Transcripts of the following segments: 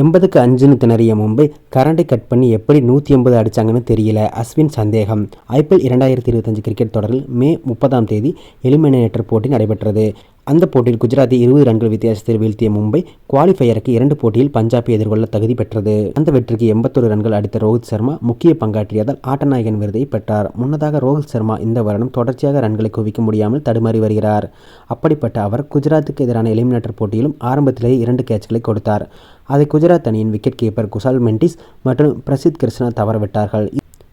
எண்பதுக்கு அஞ்சுன்னு திணறிய மும்பை கரண்டை கட் பண்ணி எப்படி நூற்றி எண்பது அடிச்சாங்கன்னு தெரியல. அஸ்வின் சந்தேகம். ஐபிஎல் இரண்டாயிரத்தி இருபத்தஞ்சு கிரிக்கெட் தொடரில் மே முப்பதாம் தேதி எலிமினேட்டர் போட்டி நடைபெற்றது. அந்த போட்டியில் குஜராத்தை இருபது ரன்கள் வித்தியாசத்தில் வீழ்த்திய மும்பை குவாலிஃபயருக்கு இரண்டு போட்டியில் பஞ்சாபை எதிர்கொள்ள தகுதி பெற்றது. அந்த வெற்றிக்கு எண்பத்தொரு ரன்கள் அடித்த ரோஹித் சர்மா முக்கிய பங்காற்றியதால் ஆட்டநாயகன் விருதை பெற்றார். முன்னதாக ரோஹித் சர்மா இந்த வருடம் தொடர்ச்சியாக ரன்களை குவிக்க முடியாமல் தடுமாறி வருகிறார். அப்படிப்பட்ட அவர் குஜராத்துக்கு எதிரான எலிமினேட்டர் போட்டியிலும் ஆரம்பத்திலேயே இரண்டு கேட்ச்களை கொடுத்தார். அதை குஜராத் அணியின் விக்கெட் கீப்பர் குசால் மெண்டிஸ் மற்றும் பிரசித் கிருஷ்ணா தவறவிட்டார்கள்.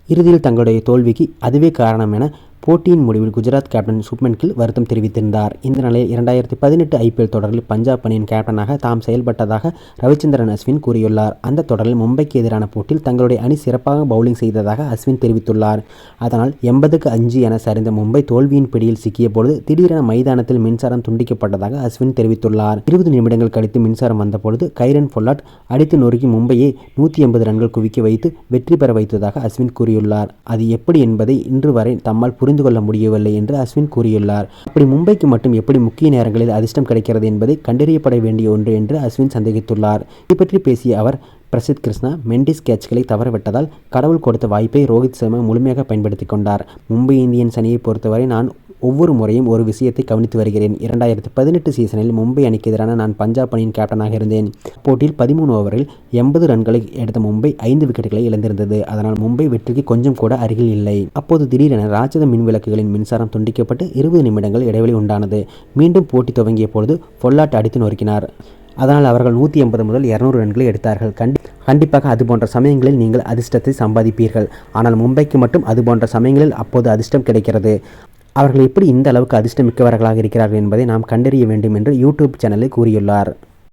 இறுதியில் தங்களுடைய தோல்விக்கு அதுவே காரணம் என போட்டியின் முடிவில் குஜராத் கேப்டன் சுப்மன் கில் வருத்தம் தெரிவித்திருந்தார். இந்த நிலையில் இரண்டாயிரத்தி பதினெட்டு ஐபிஎல் தொடரில் பஞ்சாப் அணியின் கேப்டனாக தாம் செயல்பட்டதாக ரவிச்சந்திரன் அஸ்வின் கூறியுள்ளார். அந்த தொடரில் மும்பைக்கு எதிரான போட்டியில் தங்களுடைய அணி சிறப்பாக பவுலிங் செய்ததாக அஸ்வின் தெரிவித்துள்ளார். அதனால் எண்பதுக்கு அஞ்சு என சரிந்த மும்பை தோல்வியின் பிடியில் சிக்கியபொழுது திடீரென மைதானத்தில் மின்சாரம் துண்டிக்கப்பட்டதாக அஸ்வின் தெரிவித்துள்ளார். இருபது நிமிடங்கள் கழித்து மின்சாரம் வந்தபொழுது கைரன் பொல்லாட் அடித்து நொறுக்கி மும்பையை நூற்றி எண்பது ரன்கள் குவிக்க வைத்து வெற்றி பெற வைத்ததாக அஸ்வின் கூறியுள்ளார். அது எப்படி என்பதை இன்று வரை தம்மால் புரிந்து கொள்ள முடியவில்லை என்று அஸ்வின் கூறியுள்ளார். அப்படி மும்பைக்கு மட்டும் எப்படி முக்கிய நேரங்களில் அதிர்ஷ்டம் கிடைக்கிறது என்பதை கண்டறியப்பட வேண்டிய ஒன்று என்று அஸ்வின் சந்தேகித்துள்ளார். இது பற்றி பேசிய அவர் பிரசித் கிருஷ்ணா மெண்டிஸ் கேட்ச்களை தவறவிட்டதால் கடவுள் கொடுத்த வாய்ப்பை ரோஹித் சர்மா முழுமையாக பயன்படுத்தி கொண்டார். மும்பை இந்தியன்ஸ் அணியை பொறுத்தவரை நான் ஒவ்வொரு முறையும் ஒரு விஷயத்தை கவனித்து வருகிறேன். இரண்டாயிரத்தி பதினெட்டு சீசனில் மும்பை அணிக்கு எதிரான நான் பஞ்சாப் அணியின் கேப்டனாக இருந்தேன். போட்டியில் பதிமூணு ஓவரில் எண்பது ரன்களை எடுத்த மும்பை ஐந்து விக்கெட்டுகளை இழந்திருந்தது. அதனால் மும்பை வெற்றிக்கு கொஞ்சம் கூட அருகில் இல்லை. அப்போது திடீரென ராட்சத மின் விளக்குகளின் மின்சாரம் துண்டிக்கப்பட்டு இருபது நிமிடங்கள் இடைவெளி உண்டானது. மீண்டும் போட்டி துவங்கிய பொழுது பொல்லாட்டு அடித்து நொறுக்கினார். அதனால் அவர்கள் நூற்றி எண்பது முதல் இரநூறு ரன்களை எடுத்தார்கள். கண்டி கண்டிப்பாக அது போன்ற சமயங்களில் நீங்கள் அதிர்ஷ்டத்தை சம்பாதிப்பீர்கள். ஆனால் மும்பைக்கு மட்டும் அது போன்ற சமயங்களில் அப்போது அதிர்ஷ்டம் கிடைக்கிறது. அவர்கள் எப்படி இந்த அளவுக்கு அதிர்ஷ்டமிக்கவர்களாக இருக்கிறார்கள் என்பதை நாம் கண்டறிய வேண்டும் என்று யூடியூப் சேனலில் கூறியுள்ளார்.